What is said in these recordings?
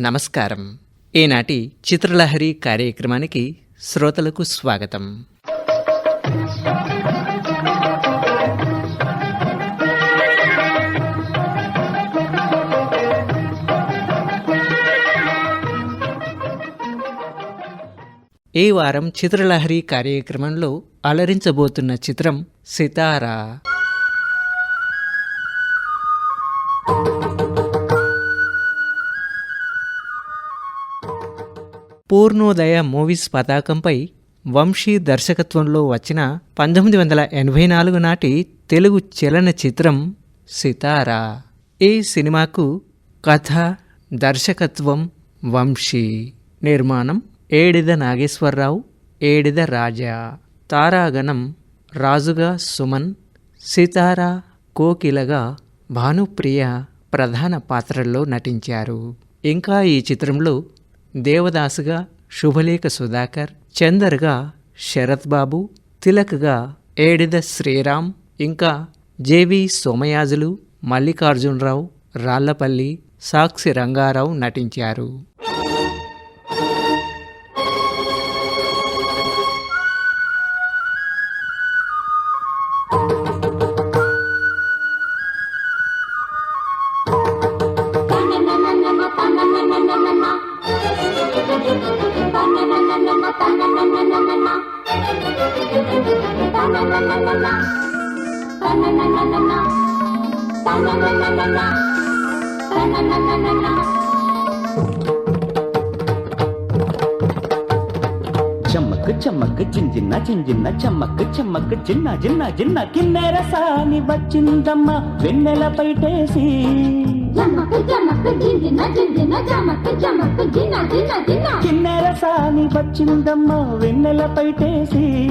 నమస్కారం. ఈనాటి చిత్రలహరి కార్యక్రమానికి శ్రోతలకు స్వాగతం. ఈ వారం చిత్రలహరి కార్యక్రమంలో అలరించబోతున్న చిత్రం సితారా. పూర్ణోదయ మూవీస్ పతాకంపై వంశీ దర్శకత్వంలో వచ్చిన పంతొమ్మిది వందల ఎనభై నాలుగు నాటి తెలుగు చలనచిత్రం సితారా. ఈ సినిమాకు కథ దర్శకత్వం వంశీ. నిర్మాణం ఏడిద నాగేశ్వరరావు ఏడిద రాజా. తారాగణం రాజుగా సుమన్ సితారా కోకిలగా భానుప్రియ ప్రధాన పాత్రల్లో నటించారు. ఇంకా ఈ చిత్రంలో దేవదాసుగా శుభలేఖ సుధాకర్ చందర్గా శరత్ బాబు తిలక్గా ఏడిద శ్రీరామ్ ఇంకా జేవి సోమయాజులు మల్లికార్జునరావు రాళ్ళపల్లి సాక్షి రంగారావు నటించారు. చింజిన్న చింజిన్న చమ్మక్ చమ్మక్ చిన్న చిన్న చిన్న కిన్నెర సాని వచ్చిందమ్మ వెన్నెల పైటేసి. కిన్నెర సాని వచ్చిందమ్మ వెన్నెల పైటేసి.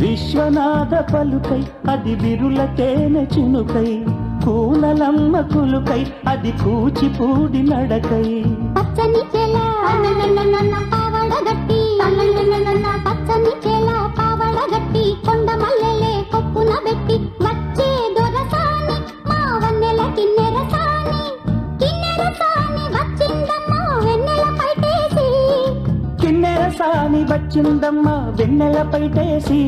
విశ్వనాథ పలుకై అది విరుల తేనె చినుకై. కూనలమ్మ కులుకై అది కూచిపూడి నడకై. పచ్చని చెల. వచ్చిందమ్మ వెన్నెల పైటేసి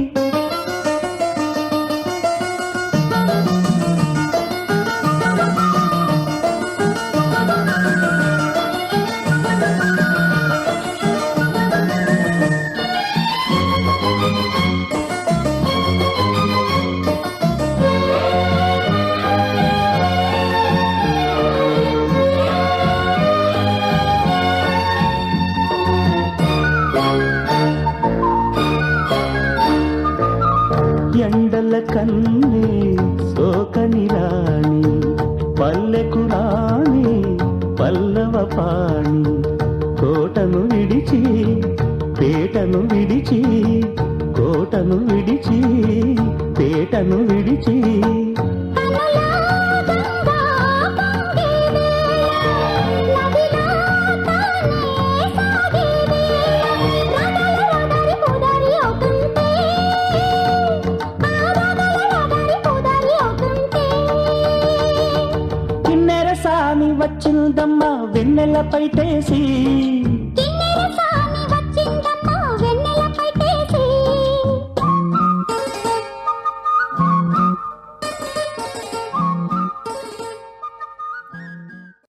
ఎండల కన్నే సోకని రాణి పల్లెకు రాణి పల్లవ పాణి. కోటను విడిచి పేటను విడిచి కోటను విడిచి పేటను విడిచి వచ్చిందమ్మ వెన్నెల పైటేసి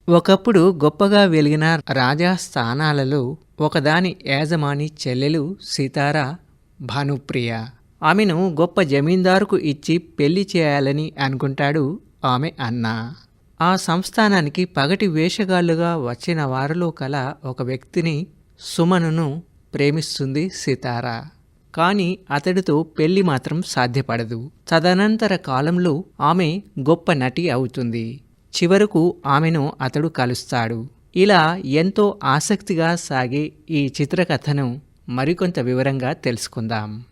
ఒకప్పుడు గొప్పగా వెలిగిన రాజా స్థానాలలో ఒకదాని యాజమాని చెల్లెలు సీతారా భానుప్రియ. ఆమెను గొప్ప జమీందారుకు ఇచ్చి పెళ్ళి చేయాలని అనుకుంటాడు ఆమె అన్న. ఆ సంస్థానానికి పగటి వేషగాళ్ళుగా వచ్చిన వారిలో కల ఒక వ్యక్తిని సుమనును ప్రేమిస్తుంది సితారా. కానీ అతడితో పెళ్ళి మాత్రం సాధ్యపడదు. తదనంతర కాలంలో ఆమె గొప్ప నటి అవుతుంది. చివరకు ఆమెను అతడు కలుస్తాడు. ఇలా ఎంతో ఆసక్తిగా సాగే ఈ చిత్రకథను మరికొంత వివరంగా తెలుసుకుందాం.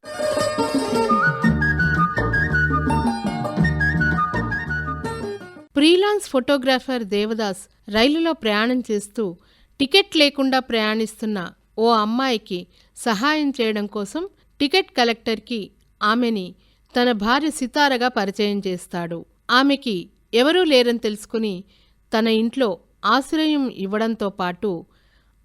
ఫ్రీలాన్స్ ఫోటోగ్రాఫర్ దేవదాస్ రైలులో ప్రయాణం చేస్తూ టికెట్ లేకుండా ప్రయాణిస్తున్న ఓ అమ్మాయికి సహాయం చేయడం కోసం టికెట్ కలెక్టర్కి ఆమెని తన భార్య సితారగా పరిచయం చేస్తాడు. ఆమెకి ఎవరూ లేరని తెలుసుకుని తన ఇంట్లో ఆశ్రయం ఇవ్వడంతో పాటు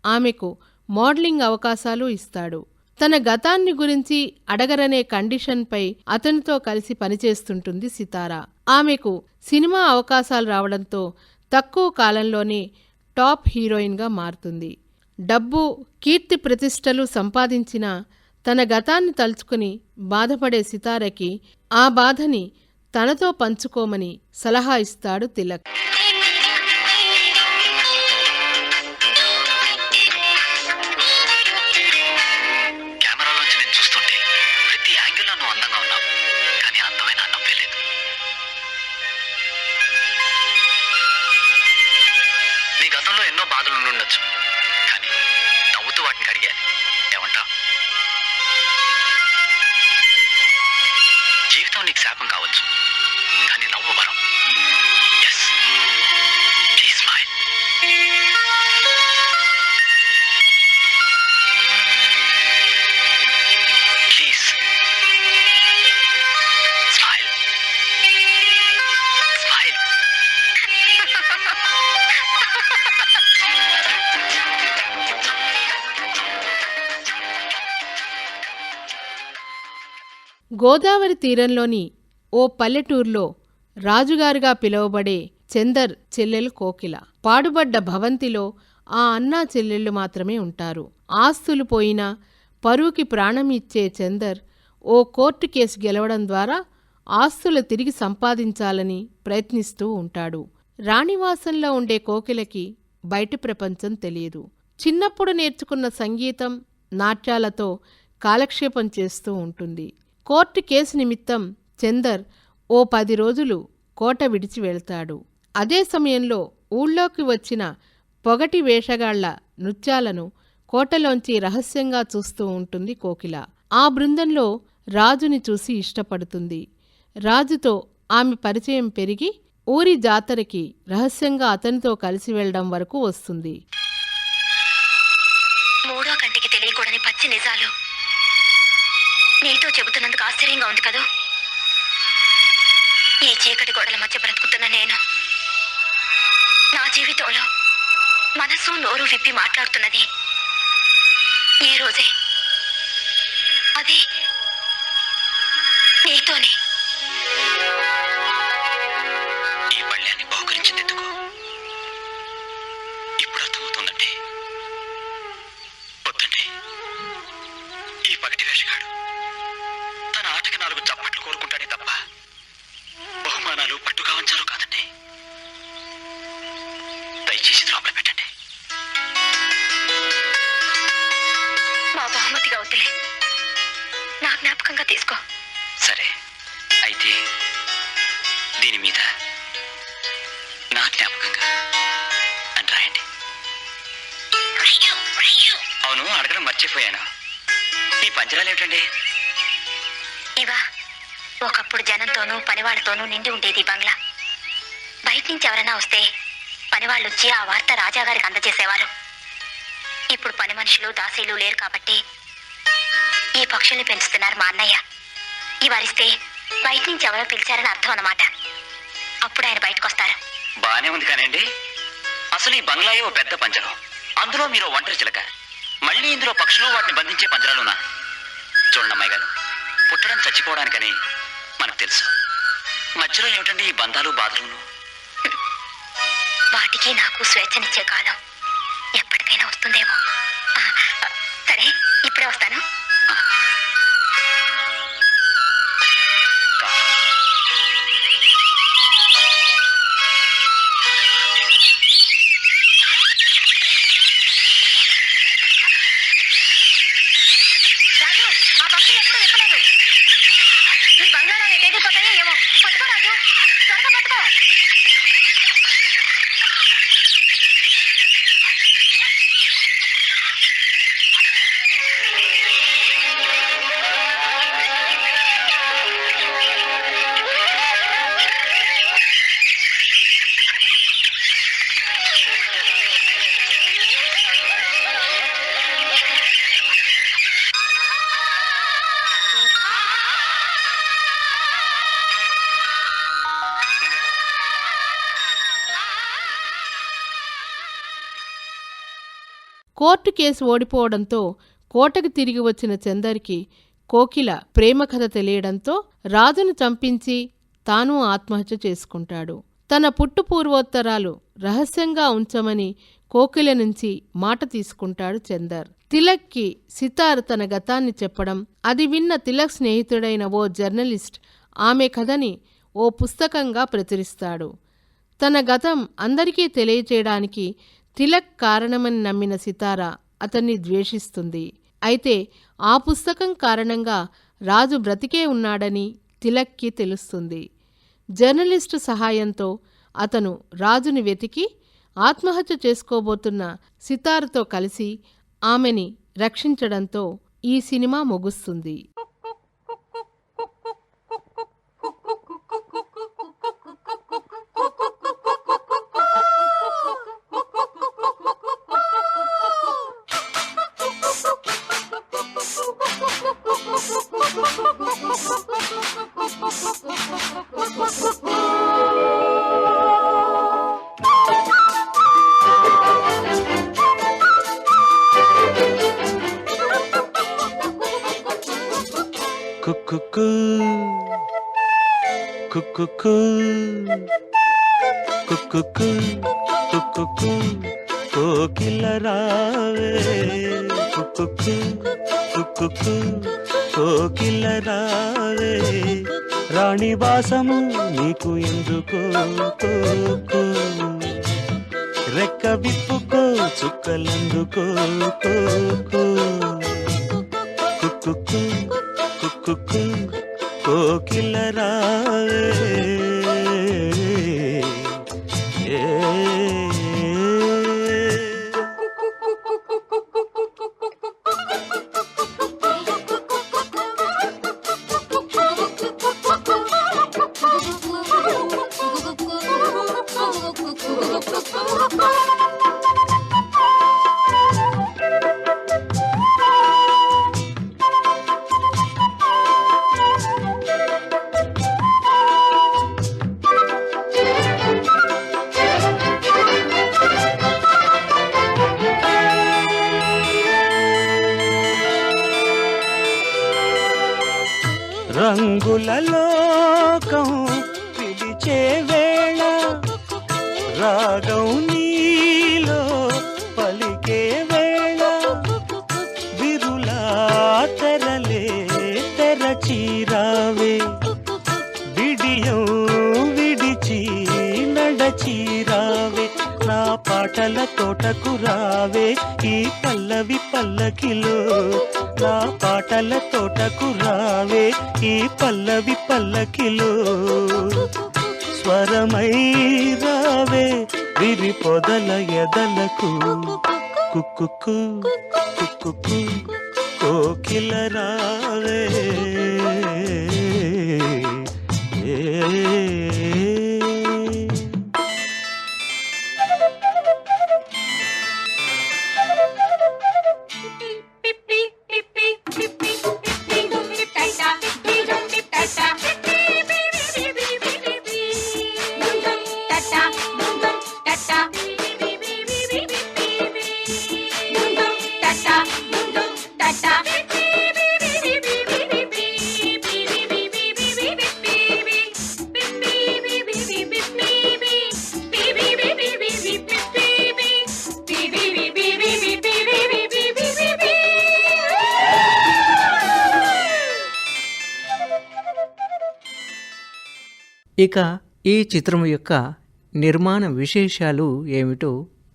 ఆమెకు మోడలింగ్ అవకాశాలు ఇస్తాడు. తన గతాన్ని గురించి అడగరనే కండిషన్పై అతనితో కలిసి పనిచేస్తుంటుంది సితార. ఆమెకు సినిమా అవకాశాలు రావడంతో తక్కువ కాలంలోనే టాప్ హీరోయిన్గా మారుతుంది. డబ్బు కీర్తి ప్రతిష్టలు సంపాదించిన తన గతాన్ని తలుచుకుని బాధపడే సితారకి ఆ బాధని తనతో పంచుకోమని సలహా ఇస్తాడు తిలక్. గోదావరి తీరంలోని ఓ పల్లెటూర్లో రాజుగారుగా పిలువబడే చందర్ చెల్లెలు కోకిల. పాడుబడ్డ భవంతిలో ఆ అన్నా చెల్లెళ్ళు మాత్రమే ఉంటారు. ఆస్తులు పోయినా పరువుకి ప్రాణం ఇచ్చే చందర్ ఓ కోర్టు కేసు గెలవడం ద్వారా ఆస్తులు తిరిగి సంపాదించాలని ప్రయత్నిస్తూ ఉంటాడు. రాణివాసంలో ఉండే కోకిలకి బయటి ప్రపంచం తెలియదు. చిన్నప్పుడు నేర్చుకున్న సంగీతం నాట్యాలతో కాలక్షేపం చేస్తూ ఉంటుంది. కోర్టు కేసు నిమిత్తం చందర్ ఓ పది రోజులు కోట విడిచి వెళ్తాడు. అదే సమయంలో ఊళ్ళోకి వచ్చిన పొగటి వేషగాళ్ళ నృత్యాలను కోటలోంచి రహస్యంగా చూస్తూ ఉంటుంది కోకిల. ఆ బృందంలో రాజుని చూసి ఇష్టపడుతుంది. రాజుతో ఆమె పరిచయం పెరిగి ఊరి జాతరకి రహస్యంగా అతనితో కలిసి వెళ్ళడం వరకు వస్తుంది. కదూ? ఈ చీకటి గోడల మధ్య బ్రతుకుతున్న నేను. నా జీవితంలో మనసు నోరు విప్పి మాట్లాడుతున్నది. ఈ రోజే. అది నీతోనే. ఈ పళ్ళాన్ని బహుకరించింది ఎందుకు ఇప్పుడు అర్థమవుతుందండి వద్దండి ఈ పగటి వేషగాడు నాలుగు చప్పట్లు కోరుకుంటాడే తప్ప బహుమానాలు పట్టుగా ఉంచారు కాదండి. దయచేసి లోపల పెట్టండి. మా బహుమతిగా వదిలే. నా జ్ఞాపకంగా తీసుకో. సరే. అయితే దీని మీద నా జ్ఞాపకంగా అని రాయండి. అవును అడగడం మర్చిపోయాను. ఈ పంజరాలు ఏమిటండి జనంతోనూ పనివాళ్ళతోనూ నిండి ఉండేది బంగ్లా. బయట నుంచి ఎవరైనా వస్తే పనివాళ్ళు వచ్చి ఆ వార్త రాజాగారికి అందజేసేవారు. ఇప్పుడు పని మనుషులు దాసీలు లేరు కాబట్టి ఈ పక్షుల్ని పెంచుతున్నారు మా అన్నయ్య. ఇవరిస్తే బయట నుంచి ఎవరో పిలిచారని అర్థం అన్నమాట. అప్పుడు ఆయన బయటకు వస్తారు బానే ఉంది కానండి. అసలు ఈ బంగ్లాయే ఓ పెద్ద పంజరం. అందులో మీరు ఒంటరి చిలక. మళ్ళీ ఇందులో పక్షులు వాటిని బంధించే పంజరాలునా చూడండి అమ్మాయి గారు పుట్టడం చచ్చిపోవడానికని మనకు తెలుసు. మధ్యలో ఏమిటండి ఈ బంధాలు బాధలును వాటికి నాకు స్వేచ్ఛనిచ్చే కాలం ఎప్పటికైనా వస్తుందేమో. సరే ఇప్పుడే వస్తాను. కోర్టు కేసు ఓడిపోవడంతో కోటకు తిరిగి వచ్చిన చందర్కి కోకిల ప్రేమ కథ తెలియడంతో రాజును చంపించి తాను ఆత్మహత్య చేసుకుంటాడు. తన పుట్టు పూర్వోత్తరాలు రహస్యంగా ఉంచమని కోకిల నుంచి మాట తీసుకుంటాడు చందర్. తిలక్కి సితార్ తన గతాన్ని చెప్పడం అది విన్న తిలక్ స్నేహితుడైన ఓ జర్నలిస్ట్ ఆమె కథని ఓ పుస్తకంగా ప్రచురిస్తాడు. తన గతం అందరికీ తెలియచేయడానికి తిలక్ కారణమని నమ్మిన సితార అతన్ని ద్వేషిస్తుంది. అయితే ఆ పుస్తకం కారణంగా రాజు బ్రతికే ఉన్నాడని తిలక్కి తెలుస్తుంది. జర్నలిస్టు సహాయంతో అతను రాజుని వెతికి ఆత్మహత్య చేసుకోబోతున్న సితారుతో కలిసి ఆమెని రక్షించడంతో ఈ సినిమా ముగుస్తుంది. కుక్కుకు కోకిల రావే రాణి వాసము నీకు ఎందుకో కోకో రెక్క విప్పుకో చుక్కలందుకో కోకో కుక్కు కోకిల రావే రంగులలోకం పిలిచే వేళ రాగం నీలో పలికే వేళ విరులా తెరలే తెరచీరావే విడియం విడిచి నడచీరావే నా పాటల తోటకు రావే ఈ పల్లవి పల్లకిలో నా పాటల తోటకు రావే ఈ పల్లవి పల్లకిలో స్వరమై రావే విరి పొదల ఎదలకు కుక్కుకు కుక్కుకు కోకిల రావే ఇక ఈ చిత్రం యొక్క నిర్మాణ విశేషాలు ఏమిటో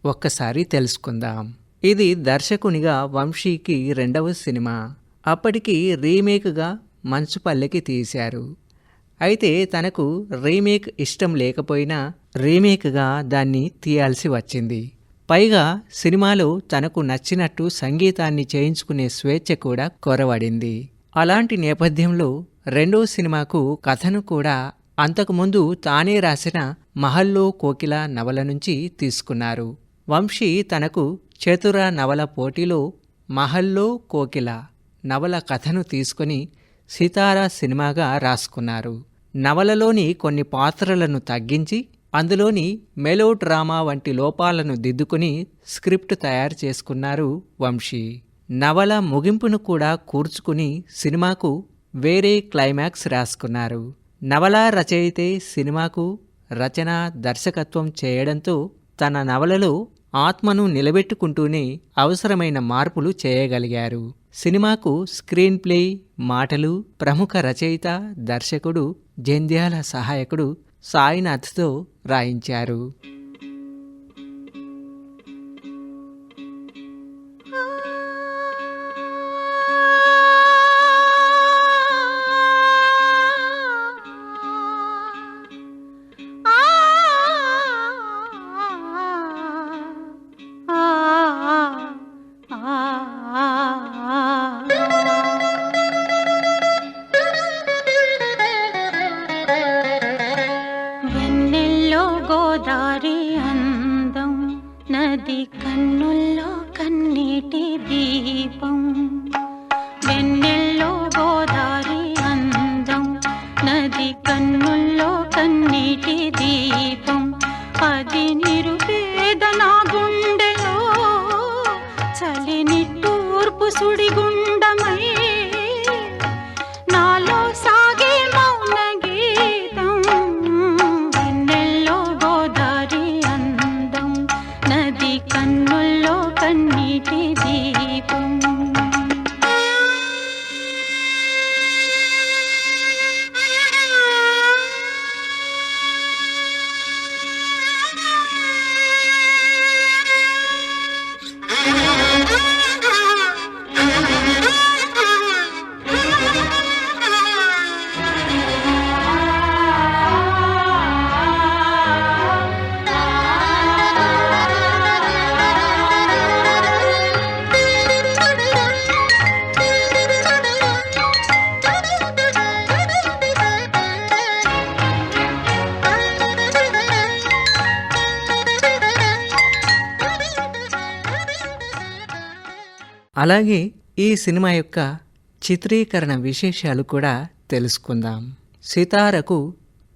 ఒక్కసారి తెలుసుకుందాం. ఇది దర్శకునిగా వంశీకి రెండవ సినిమా. అప్పటికి రీమేక్గా మంచుపల్లెకి తీశారు. అయితే తనకు రీమేక్ ఇష్టం లేకపోయినా రీమేక్గా దాన్ని తీయాల్సి వచ్చింది. పైగా సినిమాలో తనకు నచ్చినట్టు సంగీతాన్ని చేయించుకునే స్వేచ్ఛ కూడా కోరబడింది అలాంటి నేపథ్యంలో రెండో సినిమాకు కథను కూడా అంతకుముందు తానే రాసిన మహల్లో కోకిల నవల నుంచి తీసుకున్నారు. వంశీ తనకు చతుర నవల పోటీలో మహల్లో కోకిల నవల కథను తీసుకొని సితారా సినిమాగా రాసుకున్నారు. నవలలోని కొన్ని పాత్రలను తగ్గించి అందులోని మెలో డ్రామా వంటి లోపాలను దిద్దుకుని స్క్రిప్ట్ తయారు చేసుకున్నారు వంశీ. నవల ముగింపును కూడా కూర్చుకుని సినిమాకు వేరే క్లైమాక్స్ రాసుకున్నారు. నవల రచయితే సినిమాకు రచన దర్శకత్వం చేయడంతో తన నవలలో ఆత్మను నిలబెట్టుకుంటూనే అవసరమైన మార్పులు చేయగలిగారు. సినిమాకు స్క్రీన్ ప్లే మాటలు ప్రముఖ రచయిత దర్శకుడు జంధ్యాల సహాయకుడు సాయినాథ్తో రాయించారు. అలాగే ఈ సినిమా యొక్క చిత్రీకరణ విశేషాలు కూడా తెలుసుకుందాం. సితారకు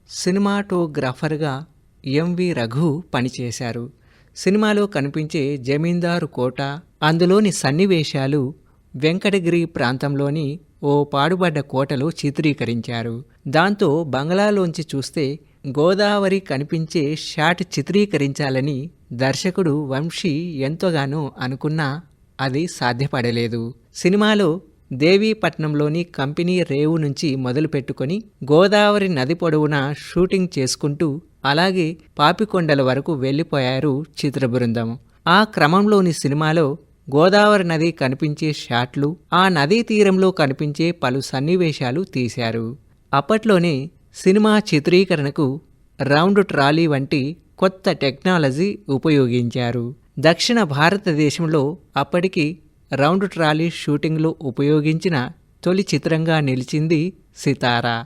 సినిమాటోగ్రాఫర్గా ఎంవి రఘు పనిచేశారు. సినిమాలో కనిపించే జమీందారు కోట అందులోని సన్నివేశాలు వెంకటగిరి ప్రాంతంలోని ఓ పాడుబడ్డ కోటలో చిత్రీకరించారు. దాంతో బంగ్లాలోంచి చూస్తే గోదావరి కనిపించే షాట్ చిత్రీకరించాలని దర్శకుడు వంశీ ఎంతోగానో అనుకున్నా అది సాధ్యపడలేదు. సినిమాలో దేవీపట్నంలోని కంపెనీ రేవు నుంచి మొదలుపెట్టుకొని గోదావరి నది పొడవున షూటింగ్ చేసుకుంటూ అలాగే పాపికొండల వరకు వెళ్ళిపోయారు చిత్ర బృందం. ఆ క్రమంలోని సినిమాలో గోదావరి నది కనిపించే షాట్లు ఆ నదీ తీరంలో కనిపించే పలు సన్నివేశాలు తీశారు. అప్పట్లోనే సినిమా చిత్రీకరణకు రౌండ్ ట్రాలీ వంటి కొత్త టెక్నాలజీ ఉపయోగించారు. దక్షిణ భారతదేశంలో అప్పటికి రౌండ్ ట్రాలీ షూటింగ్లో ఉపయోగించిన తొలి చిత్రంగా నిలిచింది సితారా.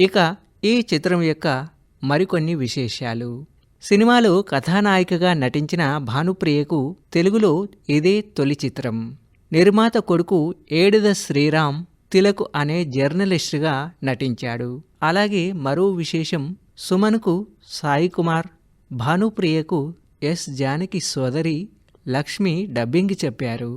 ఇక ఈ చిత్రం యొక్క మరికొన్ని విశేషాలు. సినిమాలో కథానాయికగా నటించిన భానుప్రియకు తెలుగులో ఇదే తొలి చిత్రం. నిర్మాత కొడుకు ఏడుద శ్రీరామ్ తిలకు అనే జర్నలిస్టుగా నటించాడు. అలాగే మరో విశేషం సుమన్కు సాయి కుమార్ భానుప్రియకు ఎస్ జానకి సోదరి లక్ష్మి డబ్బింగ్ చెప్పారు.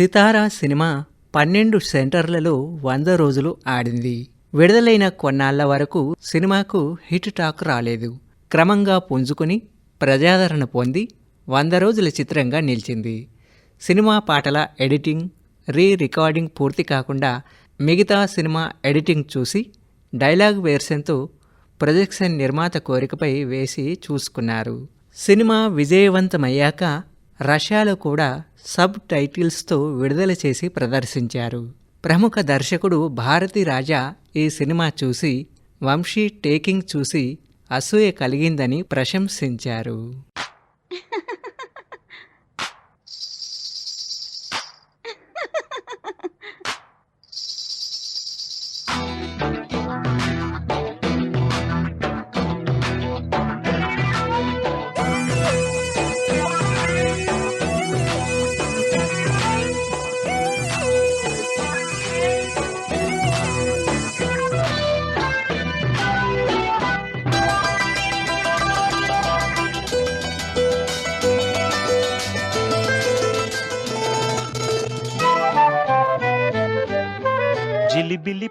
సితారా సినిమా పన్నెండు సెంటర్లలో వంద రోజులు ఆడింది. విడుదలైన కొన్నాళ్ళ వరకు సినిమాకు హిట్ టాక్ రాలేదు. క్రమంగా పుంజుకుని ప్రజాదరణ పొంది వంద రోజుల చిత్రంగా నిలిచింది. సినిమా పాటల ఎడిటింగ్ రీ రికార్డింగ్ పూర్తి కాకుండా మిగతా సినిమా ఎడిటింగ్ చూసి డైలాగ్ వేర్షన్తో ప్రొజెక్షన్ నిర్మాత కోరికపై వేసి చూసుకున్నారు. సినిమా విజయవంతమయ్యాక రష్యాలో కూడా సబ్ టైటిల్స్తో విడుదల చేసి ప్రదర్శించారు. ప్రముఖ దర్శకుడు భారతి రాజా ఈ సినిమా చూసి వంశీ టేకింగ్ చూసి అసూయ కలిగిందని ప్రశంసించారు.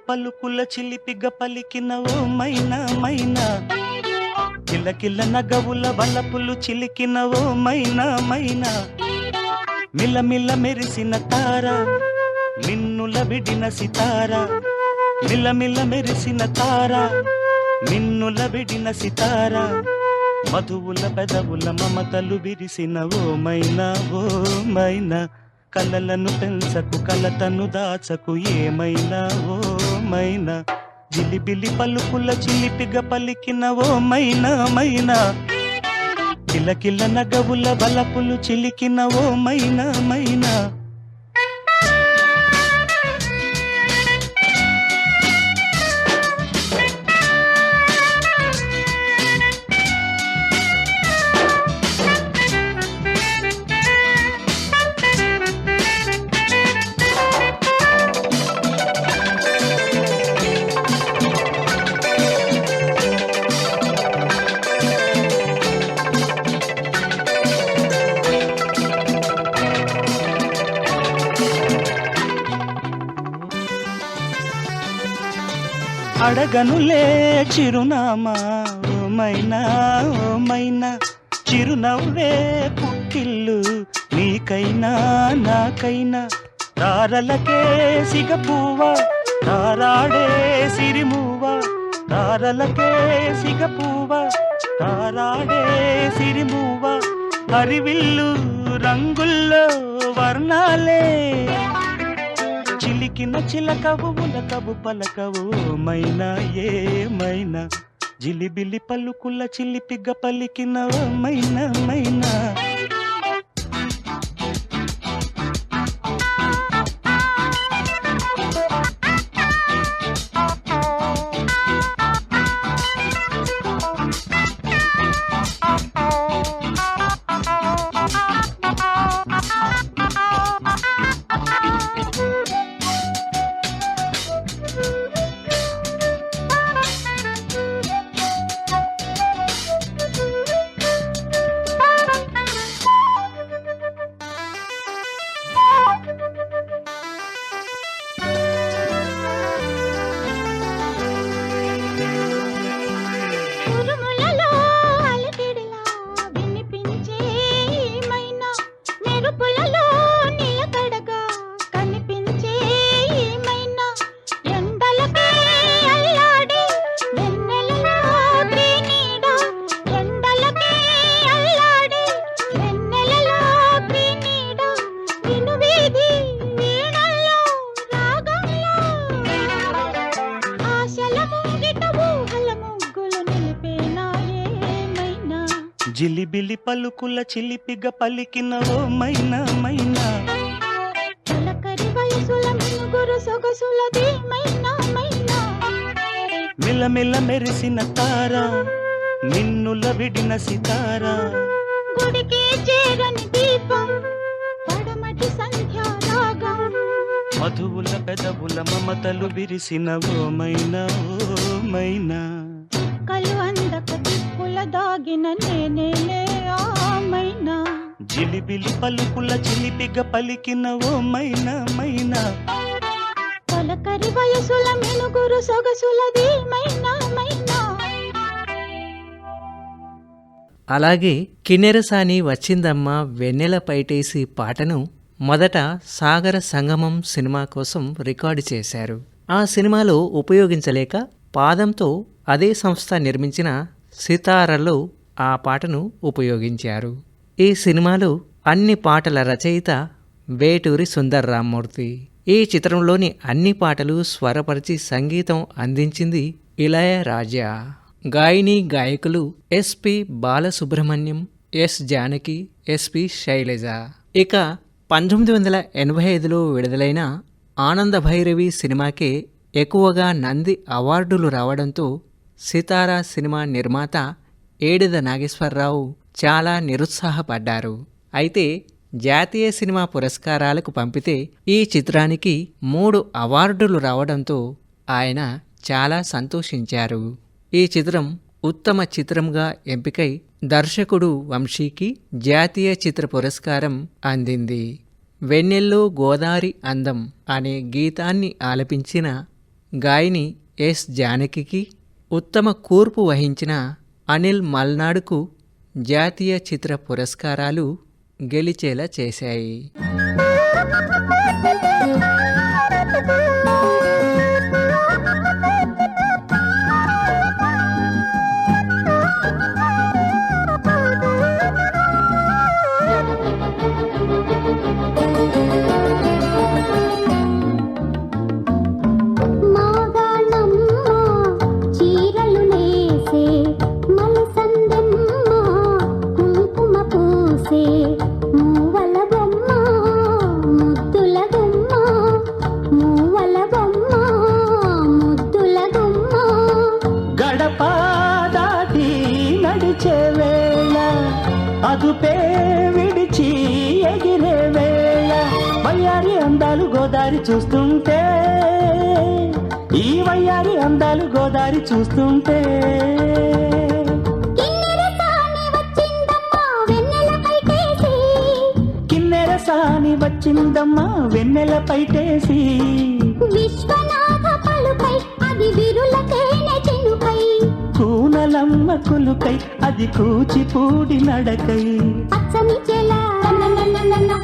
పలుకుల చిలిపిగ పలికిన ఓ మైనా మైనా. కిలకిల నగవుల వలపులు చిలికిన ఓ మైనా మైనా. మిలమిల మెరిసిన తార నిన్నుల విడిన సితార. మిలమిల మెరిసిన తార నిన్నుల విడిన సితార. మధువుల పెదవుల మమతలు విరిసిన ఓ మైనా ఓ మైనా. కలలను పెంచకు కలతను దాచకు ఏమైనా ఓ మైనా జిలిబిలి పలుకుల చిలిపిగ పలికిన ఓ మైనా మైనా. కిలకిల నగవుల బలపులు చిలికిన ఓ మైనా మైనా. అడగనులే చిరునామా. ఓమైనా ఓమైనా చిరునవ్వే పుట్టిల్లు. నీకైనా నాకైనా తారలకే సిగపువ. తారాడే సిరిమూవ. తారలకే సిగపువ. తారాడే సిరిమూవ. అరివిల్లు రంగుల్లో వర్ణాలే. చిలికిన చిలకవు ఉలకవు పలకవు మైనా ఏమైనా జిలిబిలి పలుకుల చిలిపిగ పలికిన మైనా మైనా. పలుకుల చిలిపిగ పలికిన ఓ మైనా మైనా. మిలమిల మెరిసిన తార నిన్నుల విడిన సితారా. గుడికి చేరని దీపం పడమటి సంధ్యా రాగం. మధువుల పెదవుల మమతలు విరిసిన ఓ మైనా ఓ మైనా. కలు అందక దిక్కుల దాగిన ఆమైనా జిలిబిలి పలుకుల చిలిపిగ పలికిన ఓ మైనా మైనా. తొలకరి వయసుల మినుగురు సొగసులది మైనా మైనా. అలాగే కిన్నెరసాని వచ్చిందమ్మ వెన్నెల పైటేసి పాటను మొదట సాగర సంగమం సినిమా కోసం రికార్డు చేశారు. ఆ సినిమాలో ఉపయోగించలేక పాదంతో అదే సంస్థ నిర్మించిన సితారలో ఆ పాటను ఉపయోగించారు. ఈ సినిమాలో అన్ని పాటల రచయిత వేటూరి సుందర్ రామ్మూర్తి ఈ చిత్రంలోని అన్ని పాటలు స్వరపరిచి సంగీతం అందించింది ఇళయరాజా గాయని గాయకులు SP Balasubrahmanyam S Janaki SP Sailaja. ఇక పంతొమ్మిది వందల ఎనభై ఐదులో విడుదలైన ఆనంద భైరవి సినిమాకే ఎక్కువగా నంది అవార్డులు రావడంతో సితారా సినిమా నిర్మాత ఏడిద నాగేశ్వరరావు చాలా నిరుత్సాహపడ్డారు. అయితే జాతీయ సినిమా పురస్కారాలకు పంపితే ఈ చిత్రానికి మూడు అవార్డులు రావడంతో ఆయన చాలా సంతోషించారు. ఈ చిత్రం ఉత్తమ చిత్రంగా ఎంపికై దర్శకుడు వంశీకి జాతీయ చిత్ర పురస్కారం అందింది. వెన్నెల్లో గోదారి అందం అనే గీతాన్ని ఆలపించిన గాయని ఎస్ జానకికి ఉత్తమ కూర్పు వహించిన అనిల్ మల్నాడుకు జాతీయ చిత్ర పురస్కారాలు గెలిచేలా చేశాయి. పూసే మూవల బొమ్మ ముద్దుల బొమ్మ మూవల బొమ్మ ముద్దుల బొమ్మ. గడప దాటి నడిచే వేళ అదుపే విడిచి ఎగిరే వేళ వయ్యారి అందాలు గోదారి చూస్తుంటే ఈ వయ్యారి అందాలు గోదారి చూస్తుంటే. వచ్చిందమ్మా వెన్నెల పైటేసి. విశ్వనాథ పలుకై అది విరుల తేనె కూనలమ్మ కులుకై అది కూచిపూడి నడకై. పచ్చని చెల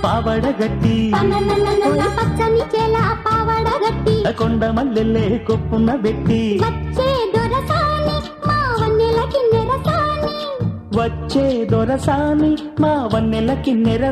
పావడగట్టి. ఓయ్ పచ్చని చెల పావడ గట్టి కొండ మల్లెల్లే కొప్పున పెట్టి వచ్చే దొరసాని మా వన్నెల కిన్నెర